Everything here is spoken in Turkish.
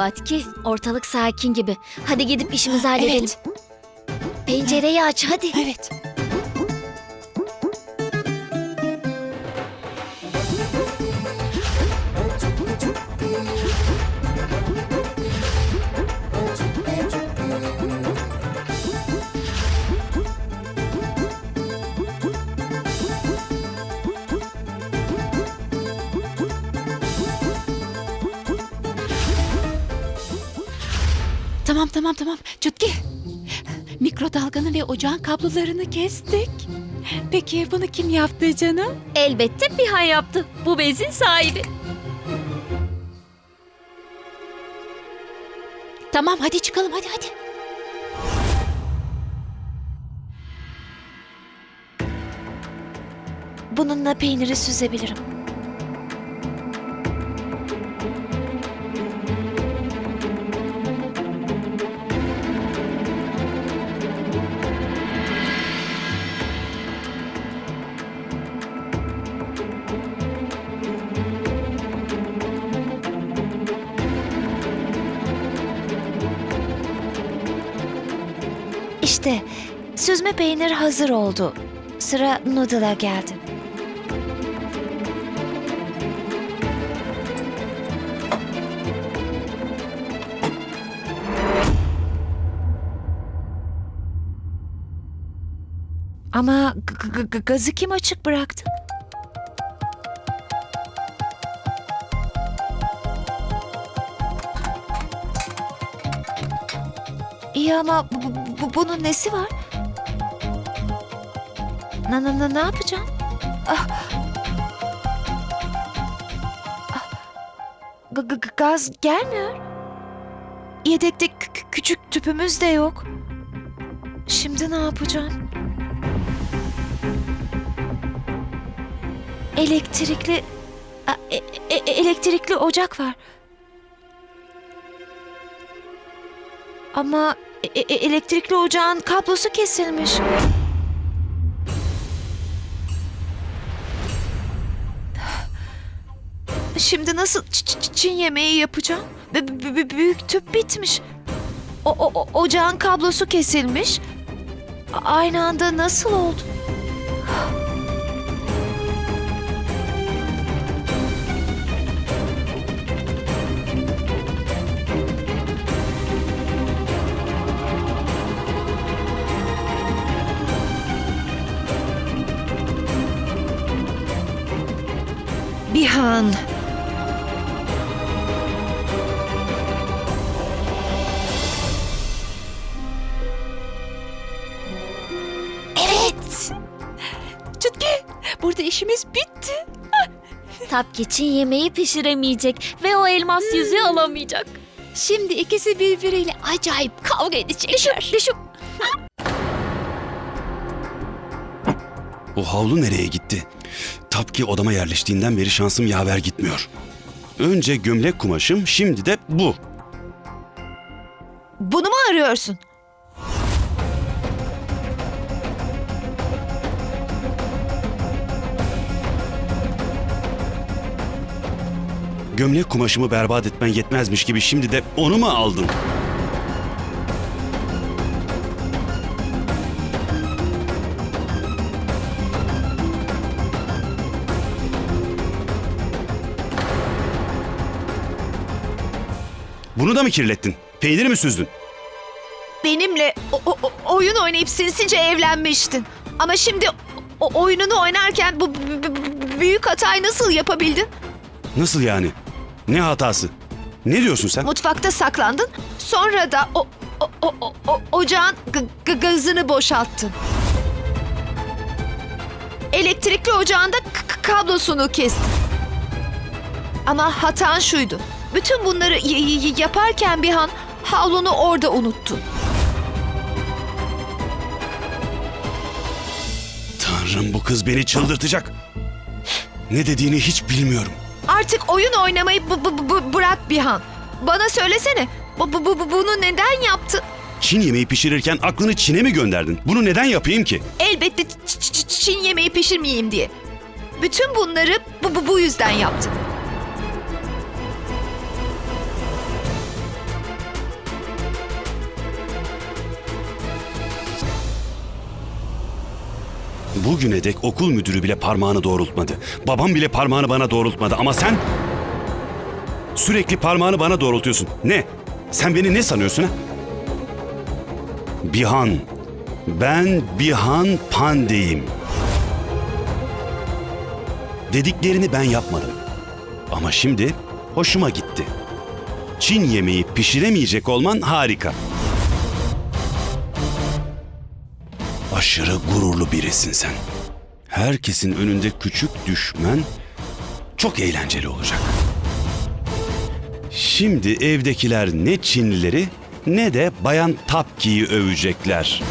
Batki, ortalık sakin gibi. Hadi gidip işimizi halledelim. Evet. Pencereyi aç hadi. Evet. Tamam tamam tamam. Çutki. Mikrodalganı ve ocağın kablolarını kestik. Peki bunu kim yaptı canım? Elbette Bihan yaptı. Bu bezin sahibi. Tamam hadi çıkalım hadi hadi. Bununla peyniri süzebilirim. İşte süzme peynir hazır oldu. Sıra noodle'a geldi. Ama gazı kim açık bıraktı? İyi ama bu, bu- bu- bunun nesi var? Na, na, na, ne yapacağım? Ah. Ah. Gaz gelmiyor. Yedekte kü- kü- küçük tüpümüz de yok. Şimdi ne yapacağım? Elektrikli A, e- e- elektrikli ocak var. Ama e- e- elektrikli ocağın kablosu kesilmiş. Şimdi nasıl ç- ç- Çin yemeği yapacağım? B- b- b- büyük tüp bitmiş. O, o- ocağın kablosu kesilmiş. A- Aynı anda nasıl oldu? Bihan. Evet. Çutki burada işimiz bitti. Tapki Çin yemeği pişiremeyecek ve o elmas yüzüğü alamayacak. Şimdi ikisi birbiriyle acayip kavga edecekler. Düşüp O havlu nereye gitti? Tapki odama yerleştiğinden beri şansım yaver gitmiyor. Önce gömlek kumaşım, şimdi de bu. Bunu mu arıyorsun? Gömlek kumaşımı berbat etmen yetmezmiş gibi şimdi de onu mu aldın? Bunu da mı kirlettin? Peyniri mi süzdün? Benimle o- o- o- oyun oynayıp sinsice evlenmiştin. Ama şimdi o oyununu oynarken bu b- b- büyük hatayı nasıl yapabildin? Nasıl yani? Ne hatası? Ne diyorsun sen? Mutfakta saklandın. Sonra da o, o, o, o- o- ocağın g- g- gazını boşalttın. Elektrikli ocağında kablosunu kestin. Ama hatan şuydu. Bütün bunları yaparken bir an havlunu orada unuttun. Tanrım bu kız beni çıldırtacak. Ne dediğini hiç bilmiyorum. Artık oyun oynamayı bu- bu- bu- bırak Bihan. Bana söylesene. Bu, bu, bu- bu- bunu neden yaptın? Çin yemeği pişirirken aklını Çin'e mi gönderdin? Bunu neden yapayım ki? Elbette Çin yemeği pişirmeyeyim diye. Bütün bunları bu, bu, bu yüzden yaptın. Bugüne dek okul müdürü bile parmağını doğrultmadı. Babam bile parmağını bana doğrultmadı ama sen sürekli parmağını bana doğrultuyorsun. Ne? Sen beni ne sanıyorsun ha? Bihan. Ben Bihan Pandey'im. Dediklerini ben yapmadım. Ama şimdi hoşuma gitti. Çin yemeği pişiremeyecek olman harika. Aşırı gururlu birisin sen. Herkesin önünde küçük düşmen çok eğlenceli olacak. Şimdi evdekiler ne Çinlileri ne de Bayan Tapki'yi övecekler.